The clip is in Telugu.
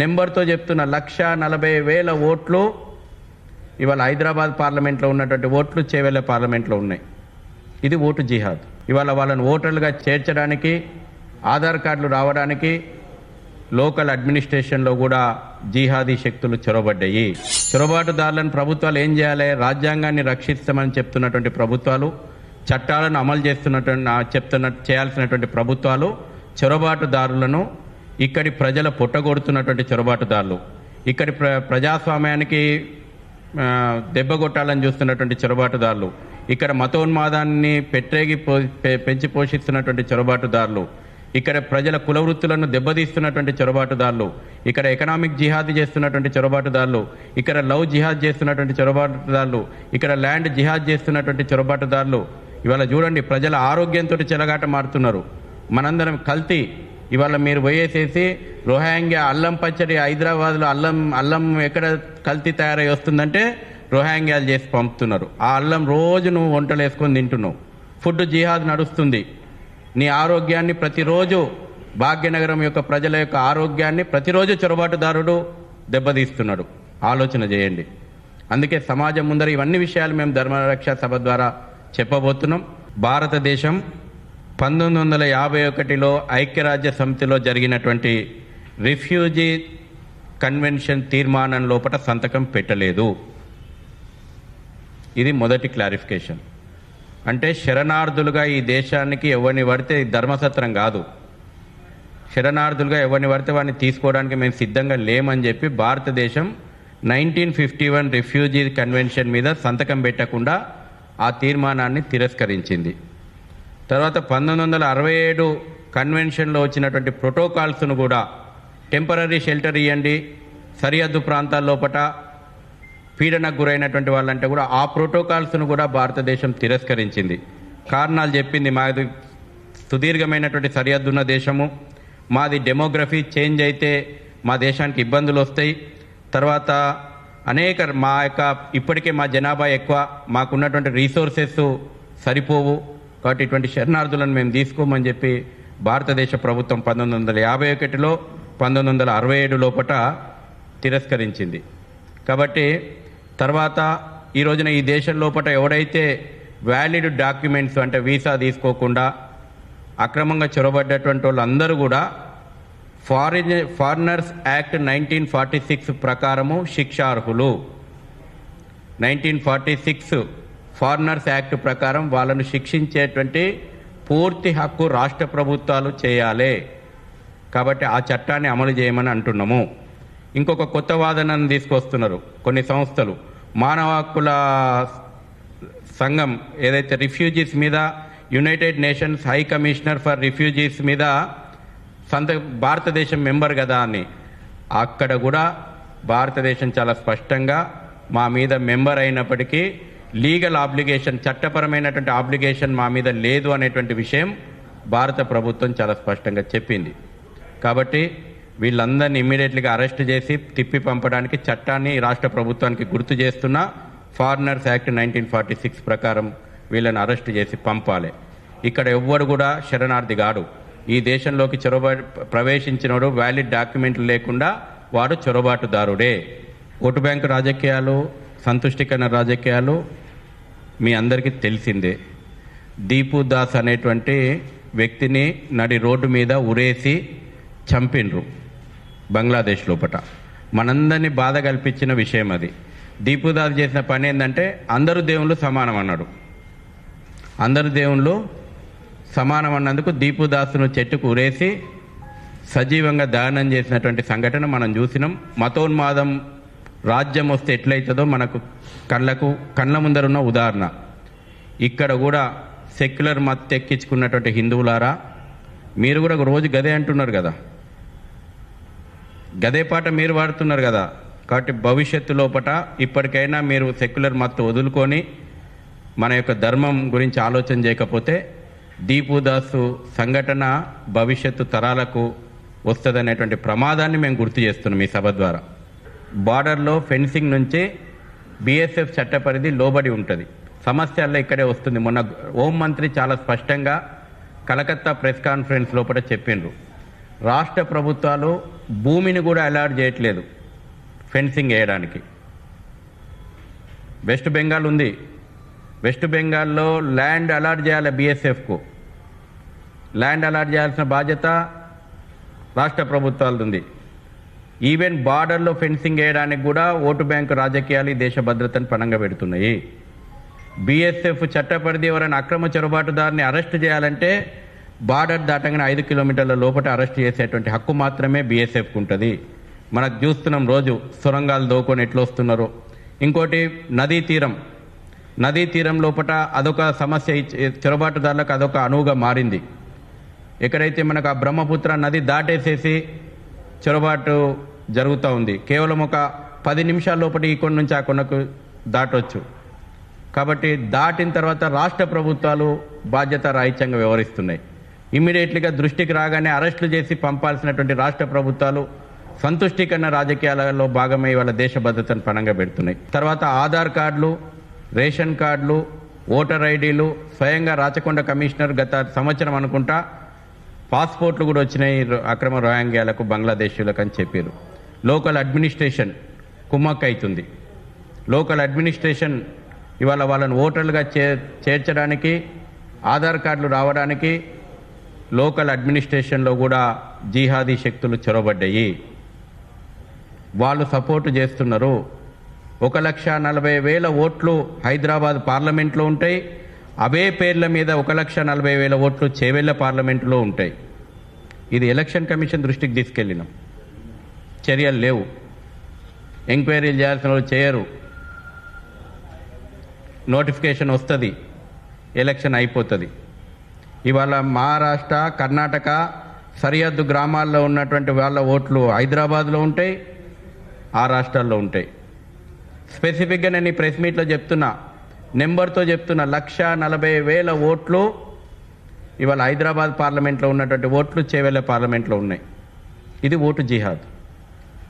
నెంబర్తో చెప్తున్న లక్ష నలభై వేల ఓట్లు ఇవాళ హైదరాబాద్ పార్లమెంట్లో ఉన్నటువంటి ఓట్లు చేవెళ్ళ పార్లమెంట్లో ఉన్నాయి. ఇది ఓటు జిహాద్. ఇవాళ వాళ్ళని ఓటర్లుగా చేర్చడానికి ఆధార్ కార్డులు రావడానికి లోకల్ అడ్మినిస్ట్రేషన్లో కూడా జిహాదీ శక్తులు చొరబడ్డాయి. చొరబాటుదారులను ప్రభుత్వాలు ఏం చేయాలి? రాజ్యాంగాన్ని రక్షిస్తామని చెప్తున్నటువంటి ప్రభుత్వాలు చట్టాలను అమలు చేస్తున్నటువంటి చెప్తున్న చేయాల్సినటువంటి ప్రభుత్వాలు చొరబాటుదారులను ఇక్కడి ప్రజల పుట్టగొడుతున్నటువంటి చొరబాటుదారులు. ఇక్కడి ప్ర ప్రజాస్వామ్యానికి దెబ్బ కొట్టాలని చూస్తున్నటువంటి చొరబాటుదారులు. ఇక్కడ మతోన్మాదాన్ని పెట్టేగి పో పెంచి పోషిస్తున్నటువంటి చొరబాటుదారులు. ఇక్కడ ప్రజల కుల వృత్తులను దెబ్బతీస్తున్నటువంటి చొరబాటుదారులు. ఇక్కడ ఎకనామిక్ జిహాద్ చేస్తున్నటువంటి చొరబాటుదారులు. ఇక్కడ లవ్ జిహాద్ చేస్తున్నటువంటి చొరబాటుదారులు. ఇక్కడ ల్యాండ్ జిహాద్ చేస్తున్నటువంటి చొరబాటుదారులు. ఇవాళ చూడండి ప్రజల ఆరోగ్యంతో చెలగాట మారుతున్నారు. మనందరం కల్తీ. ఇవాళ మీరు పోయేసేసి రోహాంగ్యా అల్లం పచ్చడి హైదరాబాద్లో అల్లం అల్లం ఎక్కడ కల్తీ తయారై వస్తుందంటే రోహాంగ్యాలు చేసి పంపుతున్నారు. ఆ అల్లం రోజు నువ్వు వంటలు వేసుకొని తింటున్నావు. ఫుడ్ జిహాద్ నడుస్తుంది. నీ ఆరోగ్యాన్ని ప్రతిరోజు భాగ్యనగరం యొక్క ప్రజల యొక్క ఆరోగ్యాన్ని ప్రతిరోజు చొరబాటుదారుడు దెబ్బతీస్తున్నాడు. ఆలోచన చేయండి. అందుకే సమాజం ముందర ఇవన్నీ విషయాలు మేము ధర్మరక్ష సభ ద్వారా చెప్పబోతున్నాం. భారతదేశం పంతొమ్మిది వందల యాభై ఒకటిలో ఐక్యరాజ్య సమితిలో జరిగినటువంటి రిఫ్యూజీ కన్వెన్షన్ తీర్మానం లోపల సంతకం పెట్టలేదు. ఇది మొదటి క్లారిఫికేషన్. అంటే శరణార్థులుగా ఈ దేశానికి ఎవరిని పడితే ధర్మసత్రం కాదు. శరణార్థులుగా ఎవరిని పడితే వాడిని తీసుకోవడానికి మేము సిద్ధంగా లేమని చెప్పి భారతదేశం nineteen fifty one refugee convention మీద సంతకం పెట్టకుండా ఆ తీర్మానాన్ని తిరస్కరించింది. తర్వాత పంతొమ్మిది వందల అరవై ఏడు కన్వెన్షన్లో వచ్చినటువంటి ప్రోటోకాల్స్ను కూడా టెంపరీ షెల్టర్ ఇవ్వండి సరిహద్దు ప్రాంతాల లోపట పీడనకు గురైనటువంటి వాళ్ళంటే కూడా ఆ ప్రోటోకాల్స్ను కూడా భారతదేశం తిరస్కరించింది. కారణాలు చెప్పింది మాది సుదీర్ఘమైనటువంటి సరిహద్దు ఉన్న దేశము. మాది డెమోగ్రఫీ చేంజ్ అయితే మా దేశానికి ఇబ్బందులు వస్తాయి. తర్వాత అనేక మా యొక్క ఇప్పటికే మా జనాభా ఎక్కువ. మాకున్నటువంటి రీసోర్సెస్ సరిపోవు. కాబట్టి ఇటువంటి శరణార్థులను మేము తీసుకోమని చెప్పి భారతదేశ ప్రభుత్వం పంతొమ్మిది వందల యాభై ఒకటిలో పంతొమ్మిది వందల అరవై ఏడు లోపట తిరస్కరించింది. కాబట్టి తర్వాత ఈ రోజున ఈ దేశం లోపల ఎవడైతే వ్యాలిడ్ డాక్యుమెంట్స్ అంటే వీసా తీసుకోకుండా అక్రమంగా చొరబడ్డటువంటి వాళ్ళందరూ కూడా foreign foreigners act nineteen forty six ప్రకారము శిక్షార్హులు. Nineteen forty six foreigners act ప్రకారం వాళ్ళను శిక్షించేటువంటి పూర్తి హక్కు రాష్ట్ర ప్రభుత్వాలు చేయాలి. కాబట్టి ఆ చట్టాన్ని అమలు చేయమని అంటున్నాము. ఇంకొక కొత్త వాదనను తీసుకొస్తున్నారు కొన్ని సంస్థలు. మానవ హక్కుల సంఘం ఏదైతే రిఫ్యూజీస్ మీద United Nations high commissioner for refugees మీద సంత భారతదేశం మెంబర్ కదా అని. అక్కడ కూడా భారతదేశం చాలా స్పష్టంగా మా మీద మెంబర్ అయినప్పటికీ లీగల్ ఆబ్లిగేషన్ చట్టపరమైనటువంటి ఆబ్లిగేషన్ మా మీద లేదు అనేటువంటి విషయం భారత ప్రభుత్వం చాలా స్పష్టంగా చెప్పింది. కాబట్టి వీళ్ళందరినీ ఇమ్మీడియట్లీగా అరెస్ట్ చేసి తిప్పి పంపడానికి చట్టాన్ని రాష్ట్ర ప్రభుత్వానికి గుర్తు చేస్తున్న foreigners act nineteen forty six ప్రకారం వీళ్ళని అరెస్ట్ చేసి పంపాలి. ఇక్కడ ఎవ్వరు కూడా శరణార్థి కాడు. ఈ దేశంలోకి చొరబ ప్రవేశించినోడు వ్యాలిడ్ డాక్యుమెంట్లు లేకుండా వాడు చొరబాటుదారుడే. ఓటు బ్యాంకు రాజకీయాలు సంతుష్టికరణ రాజకీయాలు మీ అందరికీ తెలిసిందే. దీపు దాస్ అనేటువంటి వ్యక్తిని నడి రోడ్డు మీద ఉరేసి చంపిండ్రు బంగ్లాదేశ్ లోపట. మనందరినీ బాధ కల్పించిన విషయం అది. దీపుదాస్ చేసిన పని ఏంటంటే అందరూ దేవుళ్ళు సమానం అన్నాడు. అందరు దేవుళ్ళు సమానం అన్నందుకు దీపుదాసును చెట్టుకు ఉరేసి సజీవంగా దహనం చేసినటువంటి సంఘటన మనం చూసినాం. మతోన్మాదం రాజ్యం వస్తే ఎట్లయితుందో మనకు కళ్ళకు కళ్ళ ముందరున్న ఉదాహరణ. ఇక్కడ కూడా సెక్యులర్ మత్ ఎక్కించుకున్నటువంటి హిందువులారా మీరు కూడా ఒక రోజు గదే అంటున్నారు కదా. గదే పాట మీరు వాడుతున్నారు కదా. కాబట్టి భవిష్యత్తు లోపట ఇప్పటికైనా మీరు సెక్యులర్ మత్తు వదులుకొని మన యొక్క ధర్మం గురించి ఆలోచన చేయకపోతే దీపుదాసు సంఘటన భవిష్యత్తు తరాలకు వస్తుందనేటువంటి ప్రమాదాన్ని మేము గుర్తు చేస్తున్నాం ఈ సభ ద్వారా. బార్డర్లో ఫెన్సింగ్ నుంచి బీఎస్ఎఫ్ చట్ట పరిధి లోబడి ఉంటుంది. సమస్యల్లో ఇక్కడే వస్తుంది. మొన్న హోం మంత్రి చాలా స్పష్టంగా కలకత్తా ప్రెస్ కాన్ఫరెన్స్ లోపల చెప్పిండ్రు. రాష్ట్ర ప్రభుత్వాలు భూమిని కూడా అలాట్ చేయట్లేదు ఫెన్సింగ్ వేయడానికి. వెస్ట్ బెంగాల్ ఉంది. వెస్ట్ బెంగాల్లో ల్యాండ్ అలాట్ చేయాలి బీఎస్ఎఫ్కు. ల్యాండ్ అలాట్ చేయాల్సిన బాధ్యత రాష్ట్ర ప్రభుత్వాలది ఉంది. ఈవెన్ బార్డర్లో ఫెన్సింగ్ వేయడానికి కూడా ఓటు బ్యాంకు రాజకీయాలు ఈ దేశ భద్రతను పణంగా పెడుతున్నాయి. బీఎస్ఎఫ్ చట్టపరిధి ఎవరైనా అక్రమ చొరబాటుదారిని అరెస్ట్ చేయాలంటే బార్డర్ దాటంగానే ఐదు కిలోమీటర్ల లోపల అరెస్ట్ చేసేటువంటి హక్కు మాత్రమే బీఎస్ఎఫ్కి ఉంటుంది. మనకు చూస్తున్నాం రోజు సొరంగాలు దోకొని ఎట్లొస్తున్నారో ఇంకోటి నదీ తీరం. నదీ తీరం లోపల అదొక సమస్య చొరబాటుదారులకు అదొక అనువుగా మారింది. ఎక్కడైతే మనకు ఆ బ్రహ్మపుత్ర నది దాటేసేసి చొరబాటు జరుగుతూ ఉంది. కేవలం ఒక పది నిమిషాల లోపల ఈ కొండ నుంచి ఆ కొండకు దాటొచ్చు. కాబట్టి దాటిన తర్వాత రాష్ట్ర ప్రభుత్వాలు బాధ్యత రాహిత్యంగా వ్యవహరిస్తున్నాయి. ఇమ్మీడియట్లీగా దృష్టికి రాగానే అరెస్టులు చేసి పంపాల్సినటువంటి రాష్ట్ర ప్రభుత్వాలు సంతుష్టికరణ రాజకీయాలలో భాగమై వాళ్ళ దేశ భద్రతను పణంగా పెడుతున్నాయి. తర్వాత ఆధార్ కార్డులు రేషన్ కార్డులు ఓటర్ ఐడీలు స్వయంగా రాచకొండ కమిషనర్ గత సంవత్సరం అనుకుంటా పాస్పోర్ట్లు కూడా వచ్చినాయి. రో- అక్రమ రోయాంగ్యాలకు బంగ్లాదేశీయులకు అని చెప్పారు. లోకల్ అడ్మినిస్ట్రేషన్ కుమ్మక్ అవుతుంది లోకల్ అడ్మినిస్ట్రేషన్ ఇవాళ వాళ్ళని ఓటర్లుగా చే చేర్చడానికి ఆధార్ కార్డులు రావడానికి లోకల్ అడ్మినిస్ట్రేషన్లో కూడా జీహాదీ శక్తులు చొరబడ్డాయి. వాళ్ళు సపోర్టు చేస్తున్నారు. ఒక లక్ష నలభై వేల ఓట్లు హైదరాబాద్ పార్లమెంట్లో ఉంటాయి. అవే పేర్ల మీద ఒక లక్ష నలభై వేల ఓట్లు చేవెళ్ళ పార్లమెంటులో ఉంటాయి. ఇది ఎలక్షన్ కమిషన్ దృష్టికి తీసుకెళ్ళినాం. చర్యలు లేవు. ఎంక్వైరీలు చేయాల్సిన వాళ్ళు చేయరు. నోటిఫికేషన్ వస్తుంది. ఎలక్షన్ అయిపోతుంది. ఇవాళ మహారాష్ట్ర కర్ణాటక సరిహద్దు గ్రామాల్లో ఉన్నటువంటి వాళ్ళ ఓట్లు హైదరాబాద్లో ఉంటాయి ఆ రాష్ట్రాల్లో ఉంటాయి. స్పెసిఫిక్గా నేను ఈ ప్రెస్ మీట్లో చెప్తున్నా నెంబర్తో చెప్తున్నా లక్ష నలభై వేల ఓట్లు ఇవాళ హైదరాబాద్ పార్లమెంట్లో ఉన్నటువంటి ఓట్లు చేవేళ్ళ పార్లమెంట్లో ఉన్నాయి. ఇది ఓటు జిహాద్.